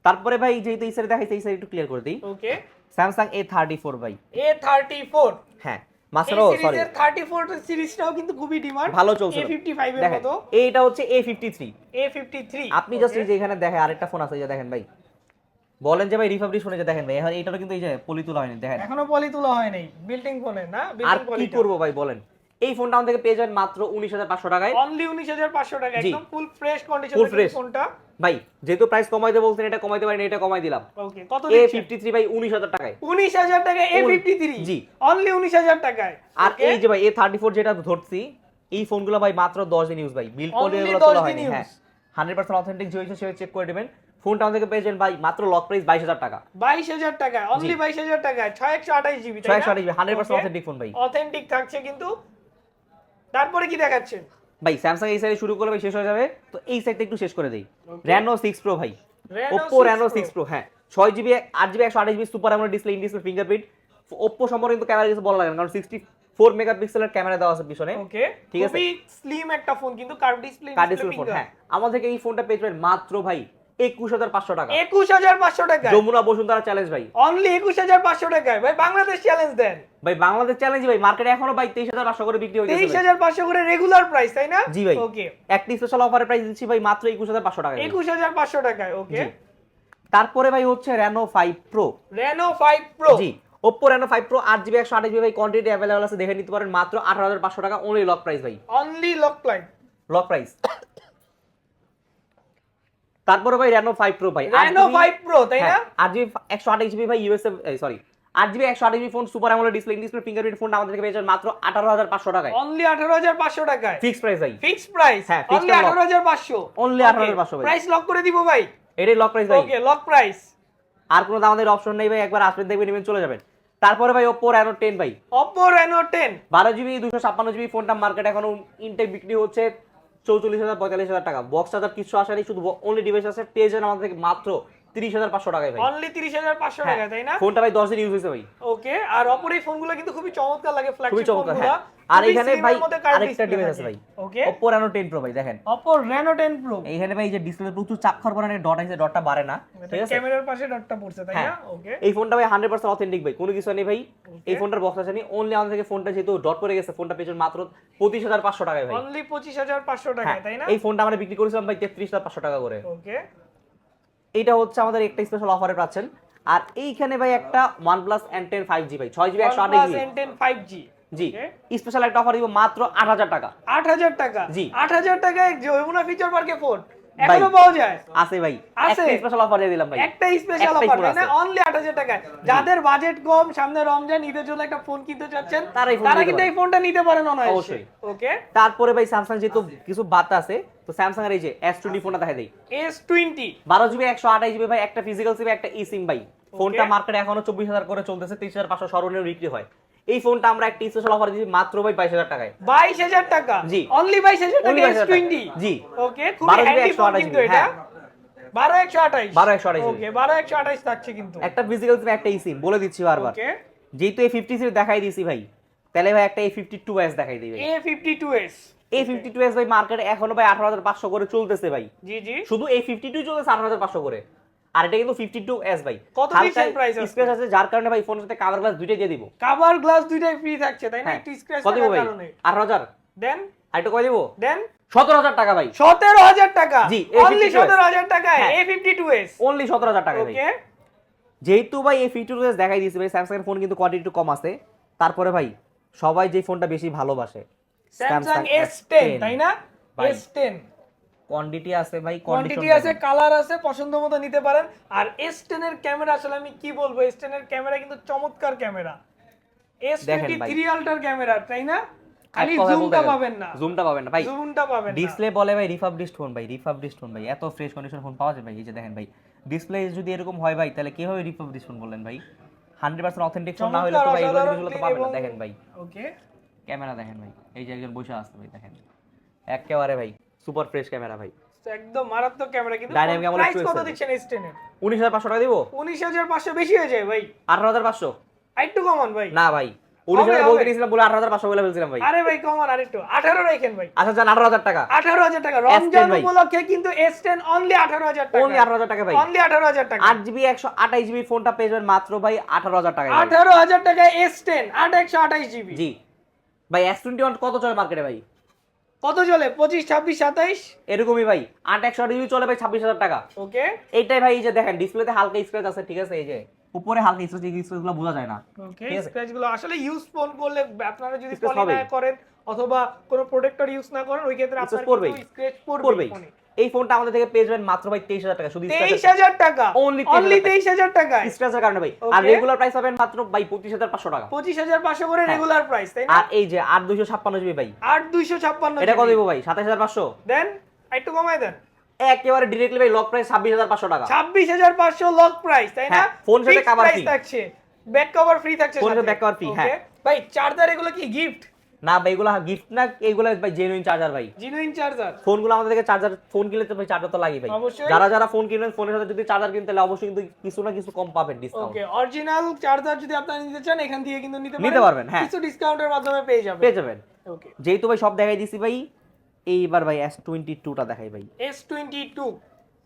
তারপরে ভাই যেহেতু এই সাইড দেখাইছে এই সাইড একটু ক্লিয়ার করে দিই। Okay Samsung A thirty four ভাই A34 হ্যাঁ। এই মাস্টার সরি 34 সিরিজটাও কিন্তু খুবই ডিমান্ড ভালো চলছে A55 এর মতো। এইটা হচ্ছে এ ফিফটি থ্রি A53 আপনি জাস্ট এই যে এখানে দেখেন আরেকটা ফোন আছে এই যে দেখেন ভাই। বলেন যে ভাই রিফাবলি শুনে যে দেখেন ভাই এখন এইটারও কিন্তু এই যে পলি তোলা হয়নি দেখেন। এখনও পলি তোলা হয় নাই বিল্ডিং ফোনে না? আর কি করব ভাই বলেন। এই ফোনটা আমাদের পেয়ে যাবেন মাত্র উনিশ হাজার পাঁচশো টাকায়। অনলি 19500 টাকা একদম full fresh condition Full fresh। ফোনটা ভাই যেহেতু প্রাইস কমাইতে বলছেন এটা কমাইতে পারেন এটা কমাই দিলাম। ওকে কত এ ফিফটি থ্রি ভাই উনিশ হাজার টাকায়। 19000 টাকা A53 জি। অনলি 19000 টাকায়? আর এই যে ভাই এ থার্টি ফোর যেটা ধরছি এই ফোনগুলো ভাই মাত্র দশ দিন ইউজ ভাই। বিল 10 তোলা দিন হয়নি। হ্যাঁ। হান্ড্রেড পার্সেন্ট অথেন্টিক যে হয়েছে সে চেক করে দেবেন ফোনটা আমাদেরকে পেয়ে যাবেন ভাই মাত্র লক প্রাইস বাইশ হাজার টাকা। 22000 টাকা অনলি 22000 টাকা 6128 জিবি ছয় একশো হান্ড্রেড পার্সেন্ট অথেন্টিক ফোন ভাই। অথেন্টিক থাকছে কিন্তু তারপরে কি দেখাচ্ছেন? ভাই স্যামসাং এই সাইডে শুরু করলে ভাই শেষ হয়ে যাবে। তো এই সাইডটা একটু শেষ করে দেই. র্যানো সিক্স প্রো ভাই। Reno Oppo 6 Reno Pro। Six pro হ্যাঁ। ছয় জিবি আট জিবি একশো আঠাশ GB super AMOLED display in display fingerprint Oppo সম্পর্কে কিন্তু ক্যামেরা কিছু বলা লাগে না কারণ সিক্সটি ফোর মেগাপিক্সেলের ক্যামেরা দেওয়া আছে পিছনে। ওকে ঠিক আছে। খুবই স্লিম একটা ফোন কিন্তু curve display curve display phone হ্যাঁ। আমাদেরকে এই ফোনটা পেয়ে যাবেন মাত্র ভাই একুশ হাজার পাঁচশো টাকা। 21500 টাকা? যমুনা বসুন্ধরা চ্যালেঞ্জ ভাই। অনলি 21500 টাকায়? ভাই বাংলাদেশ চ্যালেঞ্জ দেন। ভাই বাংলাদেশ চ্যালেঞ্জ ভাই মার্কেটে এখনও ভাই তেইশ হাজার পাঁচশো করে বিক্রি হয়ে গেছে ভাই। 23500 করে রেগুলার প্রাইস তাই না? জি ভাই। ওকে একটি স্পেশাল অফারের প্রাইস দিচ্ছি ভাই মাত্র একুশ হাজার পাঁচশো টাকা 21500 টাকায় ওকে তারপরে ভাই হচ্ছে Reno five pro Reno five pro জি। ওপ্পো রেনো ফাইভ প্রো আট জিবি একশো আঠাশ জিবি ভাই কোয়ান্টিটি অ্যাভেলেবল আছে দেখে নিতে পারেন। মাত্র আঠারো হাজার পাঁচশো টাকা অনলি লক প্রাইস ভাই। Only lock price lock price তারপরে ভাই রেনো ফাইভ প্রো ভাই। Reno 5 Pro তাই না? আর জিবি একশো আঠাশ জিবি ভাই ইউএসএ সরি আট জিবি একশো আঠাশ GB phone super AMOLED display display fingerprint phone আমাদেরকে পেয়ে যাবেন মাত্র আঠারো হাজার পাঁচশো টাকায়। অনলি 18500 টাকায়? ফিক্স প্রাইস ভাই। ফিক্সড প্রাইস হ্যাঁ, অনলি lock। 18500 Only 18,500 ভাই। প্রাইস লক করে দিব ভাই। এটাই লক প্রাইস ভাই। ওকে লক প্রাইস আর কোনো দামাদের অপশন নেই ভাই একবার আসবেন দেখবেন নেবেন চলে যাবেন। তারপরে ভাই ওপ্পো রেনো টেন ভাই। Oppo Reno 10 বারো জিবি দুশো ছাপ্পান্ন জিবি ফোনটা মার্কেট এখনও ইনটেক বিক্রি হচ্ছে। চৌচল্লিশ হাজার, পঁয়তাল্লিশ হাজার টাকা। বক্স চার্জার কিছু আসেনি, শুধু অনলি ডিভাইস আছে, পেয়ে যান আমাদের মাত্র তিরিশ হাজার পাঁচশো টাকায় ভাই। অনলি তিরিশ হাজার পাঁচশো হ্যাঁ, টাকা তাই না? ফোনটা ভাই দশ দিন ইউজ হয়েছে ভাই। ওকে আর অপর এই ফোনগুলো কিন্তু খুবই চমৎকার লাগে ফ্ল্যাগশিপ ফোনগুলো। হ্যাঁ। আর এখানে ভাই আরেকটা ডিভাইস আছে ভাই। ওকে। Oppo Reno 10 Pro ভাই দেখেন। অপর Reno 10 Pro এইখানে ভাই এই যে ডিসপ্লে প্রচুর চাপ খাওয়ার পরে ডট আছে ডটটা বাড়ে না। ঠিক আছে? ক্যামেরার পাশে ডটটা পড়ছে তাই হ্যাঁ। না ওকে। এই ফোনটা ভাই হান্ড্রেড পার্সেন্ট অথেন্টিক ভাই কোনো কিছু নেই ভাই। এই ফোনটার বক্স আছে অনলি আমাদের থেকে ফোনটা যেহেতু ডট পরে গেছে ফোনটা পেছন মাত্র পঁচিশ হাজার পাঁচশো টাকায় ভাই। অনলি পঁচিশ হাজার পাঁচশো টাকা হ্যাঁ, তাই না? এই ফোনটা আমরা বিক্রি করেছিলাম ভাই তেত্রিশ হাজার পাঁচশো টাকা করে। ওকে। এইটা হচ্ছে আমাদের একটা স্পেশাল অফারে পাচ্ছেন আর এইখানে ভাই একটা OnePlus N ten five G ভাই ছয় জিবি একশো OnePlus N10 5G জি Okay. স্পেশাল একটা অফার দিব মাত্র আট হাজার টাকা আট হাজার টাকা জি। আট হাজার টাকায় যমুনা ফিচার পার্কে ফোন। এখনও পাওয়া যায়? আছে ভাই। আছে? স্পেশাল অফার দিয়ে দিলাম ভাই। একটা স্পেশাল অফার phone তাই না? আছে। অনলি আট হাজার টাকায়। যাদের বাজেট কম সামনে রমজান ঈদের জন্য একটা ফোন কিনতে চাচ্ছেন তারা এই phone তারা নিতে কিন্তু এই ফোনটা নিতে পারেন অনায়াসে। অবশ্যই। ওকে তারপরে ভাই স্যামসাং যেহেতু কিছু বাদ আছে তো স্যামসাং এর এই যে এস টোয়েন্টি ফোনটা দেখা দেই। এস টোয়েন্টি বারো জিবি একশো আঠাশ জিবি ভাই একটা ফিজিক্যাল সিম একটা ই সিম ভাই ফোনটা মার্কেটে এখনও চব্বিশ হাজার করে চলতেছে তিরিশ হাজার পাঁচশো সর্বনিম্ন বিক্রি হয়। এই ফোনটা আমরা একটা স্পেশাল অফার দিচ্ছি মাত্র ভাই বাইশ হাজার টাকায়। বাইশ হাজার টাকা? জি। অনলি বাইশ হাজার টাকা Only এস টোয়েন্টি জি। ওকে খুবই 12 GB হ্যান্ডি ফোন কিন্তু এটা। হ্যাঁ। বারো একশো আঠাইশ 12 128 ওকে বারো একশো আঠাইশ থাকছে কিন্তু। একটা ফিজিক্যাল সিম একটা ই সিম বলে দিচ্ছি বারবার। ওকে যেহেতু এই ফিফটি সিম দেখাই দিছি ভাই তাহলে ভাই একটা এই ফিফটি টু এস দেখাই দিবে। এ ফিফটি টু এস এই ফিফটি টু এস ভাই মার্কেটে এখনও ভাই আঠারো হাজার পাঁচশো করে চলতেছে ভাই। জি জি। শুধু এই ফিফটি টু চলতেছে আঠারো হাজার পাঁচশো করে। আর এটা কিন্তু ফিফটি টু এস ভাই। কত আজকে? স্ক্র্যাচ আছে? যার কারণে ভাই ফোনের সাথে কাভার গ্লাস দুইটাই দিয়ে দিব। কাভার গ্লাস দুইটাই ফ্রি থাকছে তাই না? হ্যাঁ। একটু স্ক্র্যাচ থাকার কারণে। হাজার। দেন। আর কয় দিব? দেন। সতেরো হাজার টাকা ভাই। সতেরো হাজার টাকা? জি, অনলি সতেরো হাজার হ্যাঁ। A fifty two S only সতেরো হাজার টাকা ওকে যেহেতু ভাই এই ফিফটি টু এস দেখাই দিয়েছে ভাই স্যামসাং এর ফোন কিন্তু কোয়ান্টিটি একটু কম আছে। তারপরে ভাই সবাই যে ফোনটা বেশি ভালোবাসে স্যামসাং এস টেন তাই না? এস টেন কোয়ান্টিটি আছে ভাই কোয়ান্টিটি আছে কালার আছে পছন্দ মতো নিতে পারেন। আর এস এর ক্যামেরা আসলে আমি কি বলব এস এর ক্যামেরা কিন্তু চমৎকার ক্যামেরা এস টোয়েন্টি। থ্রি আল্টার ক্যামেরা তাই না? খালি জুমটা পাবেন না। জুমটা পাবেন না। ভাই জুমটা পাবেন না। ডিসপ্লে বলে ভাই রিফাবলিশড ফোন ভাই রিফাবলিশড ফোন ভাই। এত ফ্রেশ কন্ডিশন ফোন পাওয়া যায় ভাই এই যে দেখেন ভাই। ডিসপ্লে যদি এরকম হয় ভাই তাহলে কীভাবে রিফাবলিশড ফোন বললেন ভাই? হান্ড্রেড পার্সেন্ট অথেন্টিক ফোন না হলে তো ভাই এগুলো তো পাবেন না। দেখেন ভাই। ওকে ক্যামেরা দেখেন ভাই। এই যে একজন বসে আসছে ভাই দেখেন। একেবারে ভাই সুপার ফ্রেশ ক্যামেরা ভাই। একদম মারাত্মক ক্যামেরা কিন্তু Dynamic AMOLED প্রাইস কত দিচ্ছেন উনিশ হাজার পাঁচশো টাকা দিব? উনিশ হাজার পাঁচশো বেশি হয়ে যায় ভাই। আঠারো হাজার পাঁচশো। একটু কমান ভাই। না ভাই আচ্ছা ফোনটা পেয়ে যাবেন মাত্র ভাই আঠারো হাজার টাকা আঠারো হাজার টাকা এস টেন আট একশো আঠাইশ জিবি। জি। ভাই এস টোয়েন্টি ওয়ান কত চলে মার্কেটে ভাই? কত চলে? পঁচিশ ছাব্বিশ সাতাইশ? এরকমই ভাই। আট একশো আট চলে ভাই ছাব্বিশ হাজার টাকা। ওকে। এইটাই ভাই এই যে দেখেন ডিসপ্লেতে হালকা স্ক্র্যাচ আছে ঠিক আছে? এই যে উপরে হালকা স্ক্র্যাচ স্ক্র্যাচগুলো বোঝা যায় না। ওকে স্ক্র্যাচগুলো আসলে ইউজ ফোন করলে আপনারা যদি। করেন অথবা কোনো প্রোটেক্টর ইউজ না করেন ওই ক্ষেত্রে আপনার। স্ক্র্যাচ পড়বে এই ফোনটা আমাদের থেকে পেয়ে যাবেন মাত্র ভাই তেইশ হাজার টাকা শুধু তেইশ হাজার টাকা? অনলি 23,000 তেইশ হাজার টাকায়? স্ক্র্যাচের কারণে ভাই। আর রেগুলার প্রাইস পাবেন মাত্র ভাই পঁচিশ হাজার পাঁচশো টাকা। পঁচিশ হাজার পাঁচশো করে হ্যাঁ। রেগুলার প্রাইস তাই না? আর এই যে আট দুইশো ছাপ্পান্ন জিবি ভাই। আট দুইশো ছাপ্পান্ন এটা কত দিব ভাই? সাতাশ হাজার পাঁচশো? দেন একটু কমাই দেন। একেবারে ডিরেক্টলি ভাই লক প্রাইস ছাব্বিশ হাজার পাঁচশো টাকা। ছাব্বিশ হাজার পাঁচশো লক প্রাইস তাই না? হ্যাঁ, ফোন সাথে cover price free। থাকছে। ব্যাক কভার ফ্রি থাকছে সাথে। back cover free, Okay? হ্যাঁ। ভাই চার্জার এগুলো কি গিফট না ভাই এগুলো গিফট না এইগুলো ভাই জেনুইন চার্জার ভাই। জিনুইন চার্জার ফোনগুলো আমাদের থেকে চার্জার ফোন কিনলে তো ভাই চার্জার তো লাগবে ভাই। যারা যারা ফোন কিনবেন ফোনের সাথে যদি চার্জার কিনতে তাহলে অবশ্যই কিন্তু কিছু না কিছু কম পাবেন ডিসকাউন্ট ওকে অরিজিনাল চার্জার যদি আপনারা নিতে চান এখান থেকে কিন্তু নিতে নিতে পারবেন, হ্যাঁ। কিছু ডিসকাউন্টের মাধ্যমে পেয়ে যাবেন। পেয়ে যাবেন। ওকে যেহেতু ভাই সব দেখাই দিছি ভাই এইবার ভাই এস টোয়েন্টি টুটা দেখাই ভাই। এস টোয়েন্টি টু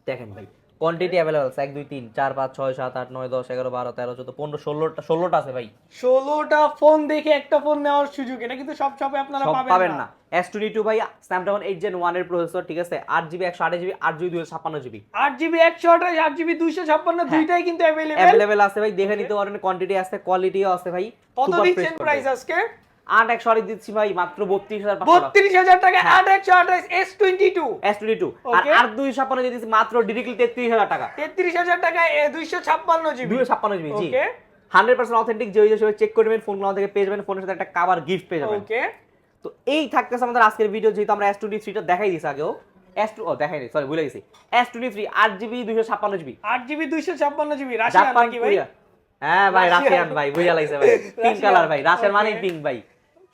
দেখেন ভাই। কোয়ান্টিটি অ্যাভেলেবল এক দুই তিন চার পাঁচ ছয় সাত আট নয় দশ এগারো বারো তেরো চোদ্দ পনেরো ষোলোটা ষোলোটা আছে ভাই। ষোলোটা ফোন দেখে একটা ফোন নেওয়ার সুযোগ এটা কিন্তু সব শপে আপনারা পাবেন না। এস টোয়েন্টি টু ভাই স্ন্যাপড্রাগন এইট জেন ওয়ানের প্রসেসর ঠিক আছে? আট জিবি একশো আট জিবি আট জিবি দুশো ছাপ্পান্ন জিবি আট জিবি একশো আঠাশ আট জিবি দুইশো ছাপ্পান্ন হ্যাঁ। দুইটাই কিন্তু অ্যাভেলেবেল অ্যাভেলেবেল আছে ভাই দেখে নিতে পারেন কোয়ান্টিটি আছে কোয়ালিটিও আছে ভাই। কত দিচ্ছেন প্রাইস। আজকে? আট একশো আট দিচ্ছি ভাই মাত্র বত্রিশ হাজার বত্রিশ হাজার টাকা হ্যাঁ। আট একশো আঠাশ S twenty two. S twenty two. আর. দুই ছাপ্পান্ন দিচ্ছি মাত্র ডিরেক্টলি তেত্রিশ হাজার টাকা। তেত্রিশ হাজার টাকা দুইশো ছাপ্পান্ন জিবি। দুইশো ছাপ্পান্ন জিবি জি। হান্ড্রেড পার্সেন্ট অথেন্টিক যে হিসেবে চেক করে নেবেন ফোনগুলো থেকে পেয়ে যাবেন ফোনের সাথে একটা কাবার গিফট পেয়ে যাবেন। ওকে তো এই থাকতেছে আমাদের আজকের ভিডিও যেহেতু আমরা এস টোয়েন্টি থ্রিটা দেখাই দিয়েছি আগেও। এস টু ও দেখাই সরি ভুলে গেছি। এস টোয়েন্টি থ্রি আট জিবি দুইশো ছাপ্পান্ন জিবি। আট জিবি দুইশো ছাপ্পান্ন জিবি রাশিয়ান ভাই? হ্যাঁ ভাই। রাশিয়ান। ভাই বুঝা লাগছে ভাই। পিঙ্ক কালার ভাই রাশিয়ান মানে পিঙ্ক ভাই।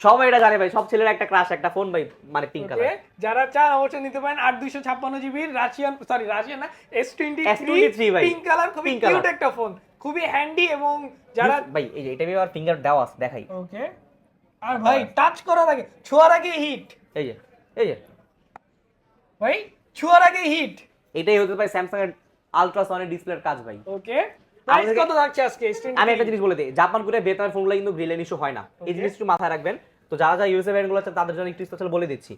সবাই এটা জানে ভাই সব ছেলের একটা ক্রাশ একটা ফোন ভাই মানে পিঙ্ক কালার যারা চান অবশ্যই নিতে পারেন আট দুইশো ছাপ্পান্ন জিবির রাশিয়ান সরি রাশিয়ান না এস টোয়েন্টি S23 ভাই। পিঙ্ক কালার খুবই কিউট একটা ফোন খুবই হ্যান্ডি এবং যারা ভাই এই যে এটা আবার ফিঙ্গার দেওয়া আছে দেখাই। ওকে আর ভাই টাচ করার আগে ছোঁয়ার আগে হিট এই যে এই যে। ভাই ছোঁয়ার আগে হিট এটাই হতে পারে স্যামসাং এর আলট্রাসনিক ডিসপ্লের কাজ ভাই। ওকে প্রাইস কত থাকছে আজকে? আমি একটা জিনিস বলে দিই জাপান করে ভিয়েতনামের ফর্মুলা কিন্তু গ্রিলেন ইস্যু হয় না। এই জিনিসটা মাথায় রাখবেন। তো যারা যারা ইউএসএ ব্র্যান্ডগুলো আছে তাদের জন্য একটু স্পেশাল বলে দিচ্ছি।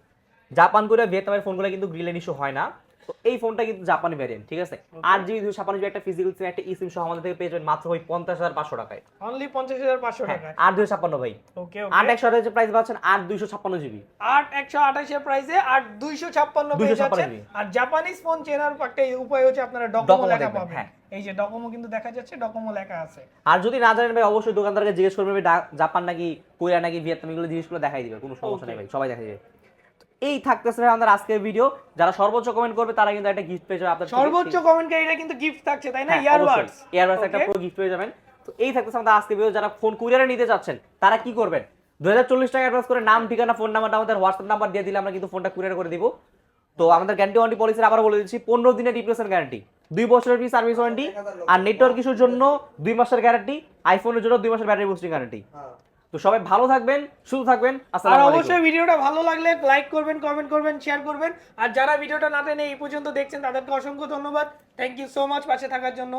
জাপান করে ভিয়েতনামের ফোনগুলো কিন্তু গ্রিলেন ইস্যু হয় না। তো এই ফোনটা কিন্তু জাপানি ভ্যারিয়েন্ট ঠিক আছে? আট জিবি দুশো ছাপান্ন জিবি একটা ফিজিক্যাল সিম একটা ইসিম সহ আমাদের থেকে পেয়ে যাবেন মাত্র ওই পঞ্চাশ হাজার পাঁচশো টাকায়। অনলি পঞ্চাশ হাজার পাঁচশো হ্যাঁ, টাকা আট দুশো ছাপ্পান্ন ভাই। ওকে আট একশো আঠাশের প্রাইস পাচ্ছেন আট দুইশো ছাপ্পান্ন জিবি আট একশো আঠাশের প্রাইসে আর দুইশো ছাপ্পান্ন পেয়ে 256 জিবি। আর জাপানিজ ফোন চেনার একটা উপায় হচ্ছে আপনারা ডকোমো ডকোমো লেখা পাবেন। হ্যাঁ। এই যে ডকোমো কিন্তু দেখা যাচ্ছে ডকোমো লেখা আছে। আর যদি না জানেন ভাই অবশ্যই দোকানদারকে জিজ্ঞেস করবেন জাপান নাকি কোরিয়া নাকি ভিয়েতনাম এগুলো জিনিসগুলো দেখাই দিবে কোনো সমস্যা নেই ভাই সবাই দেখাই দিবে। তো এই থাকতেছে ভাই আমাদের আজকের ভিডিও যারা সর্বোচ্চ কমেন্ট করবে তারা কিন্তু একটা গিফট পেয়ে যাবে আপনার থেকে। সর্বোচ্চ কমেন্টকারীরা কিন্তু গিফট থাকছে তাই না? হ্যাঁ, ইয়ারবাডস একটা পুরো গিফট পেয়ে যাবেন। তো এই থাকতেছে আমাদের আজকে ভিডিও যারা ফোন কুরিয়ারে নিতে চাচ্ছেন তারা কি করবেন? দুই হাজার চল্লিশ টাকা অ্যাডভান্স করে নাম ঠিকানা ফোন নাম্বারটা আমাদের হোয়াটসঅ্যাপ নাম্বার দিয়ে দিলে আমরা কিন্তু ফোনটা কুরিয়ার করে দিব। তো আমাদের গ্যারান্টি ওয়ারেন্টি পলিসি আবার বলে দিচ্ছি পনেরো দিনের রিপ্লেসমেন্ট গ্যারান্টি দুই বছরের ফ্রি সার্ভিস ওয়ারেন্টি আর নেটওয়ার্ক ইস্যুর জন্য দুই মাসের গ্যারান্টি আইফোনের জন্য দুই মাসের ব্যাটারি বুস্টিং গ্যারান্টি তো সবাই ভালো থাকবেন শুধু থাকবেন আর অবশ্যই ভিডিওটা ভালো লাগলে লাইক করবেন কমেন্ট করবেন শেয়ার করবেন। আর যারা ভিডিওটা না টেনে এই পর্যন্ত দেখছেন তাদেরকে অসংখ্য ধন্যবাদ। থ্যাংক ইউ সো মাচ পাশে থাকার জন্য।